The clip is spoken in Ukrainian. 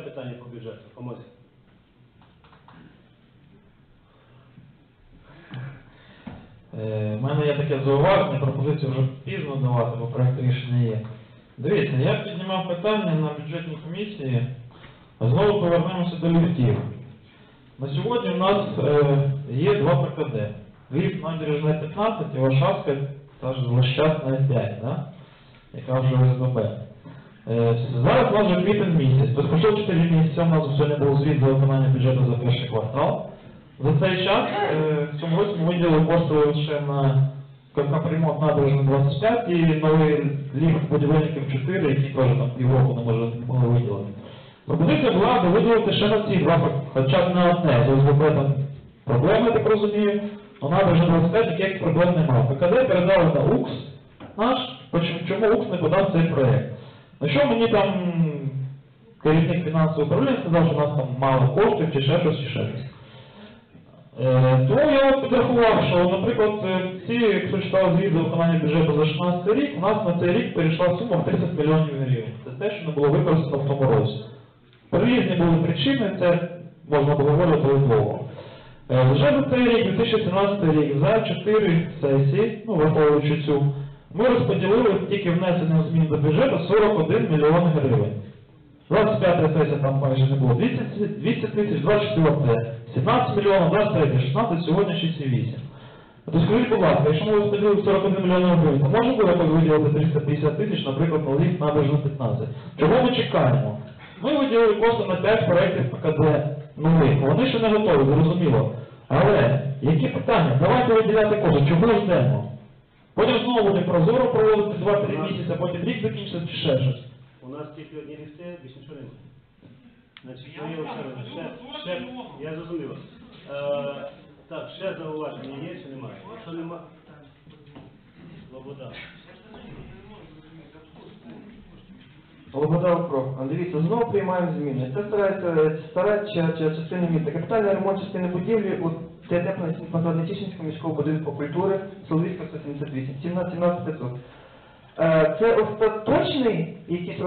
питання по бюджету. Е, У мене є таке зауваження, пропозицію вже пізно давати, бо проект рішення є. Дивіться, я піднімав питання на бюджетній комісії, знову повернемося до ліфтів. На сьогодні у нас е, є два ПКД. Ліфт набережна 15 і Варшавська, та ж злощасна 5, да? яка вже ОСББ. Е, Зараз у нас вже квітень місяць. Безкоштовно 4 місяці у нас сьогодні був звіт за виконання бюджету за перший квартал. За цей час е, в цьому році ми виділили кошти лише на капремонт набережної 25 і новий ліфт будівельників 4, який теж там півроку не може не виділити. Пропозиція була би виділити ще на ці два, хоча б на одне, з ОСББ там проблеми, так розумію, но набережна 25 ніяких проблем немає. ПКД передали на УКС наш, чому УКС не подав цей проєкт. На що мені там керівник фінансового управління сказав, що у нас там мало коштів, чи ще щось, чи ще щось. Е, Тому я підрахував, що, наприклад, е, ці, якщо читав звіт за виконання бюджету за 16 рік, у нас на цей рік перейшла сума в 30 мільйонів гривень. Це те, що не було використано в тому році. Різні були причини, це можна обговорювати довго. Е, Вже за цей рік, 2017 рік, за 4 сесії, ну, враховуючи цю, ми розподілили тільки внесенням змін до бюджету 41 мільйон гривень. 25 сесія там майже не було 200 200 тисяч, 24 17 мільйонів, 23 16, сьогодні 6,8. То скажіть, будь ласка, якщо ми розподілили 41 мільйон гривень, то може буде якось виділити 350 тисяч, наприклад, на ліфт набережну 15? Чого ми чекаємо? Ми виділили кошти на 5 проєктів ПКД нових. Вони ще не готові, зрозуміло. Але які питання? Давайте виділяти кошти, чого ждемо? Потім знову буде прозоро проводити 2-3 місяці, потім рік закінчиться чи ще щось. У нас тільки одні ліфти, більше нічого немає. Значить, Я ще, ще, ну, ще, я зрозумів вас. Е, так, ще зауваження є чи немає? Якщо немає, Лобода. Лобода про. Дивіться, знову приймаємо зміни. Це старається стара ча- ча- частина міста. Капітальний ремонт частини будівлі у Тепло-Нетішинського міського будинку культури Соловійська 178, 17 500. Е, Це остаточний якийсь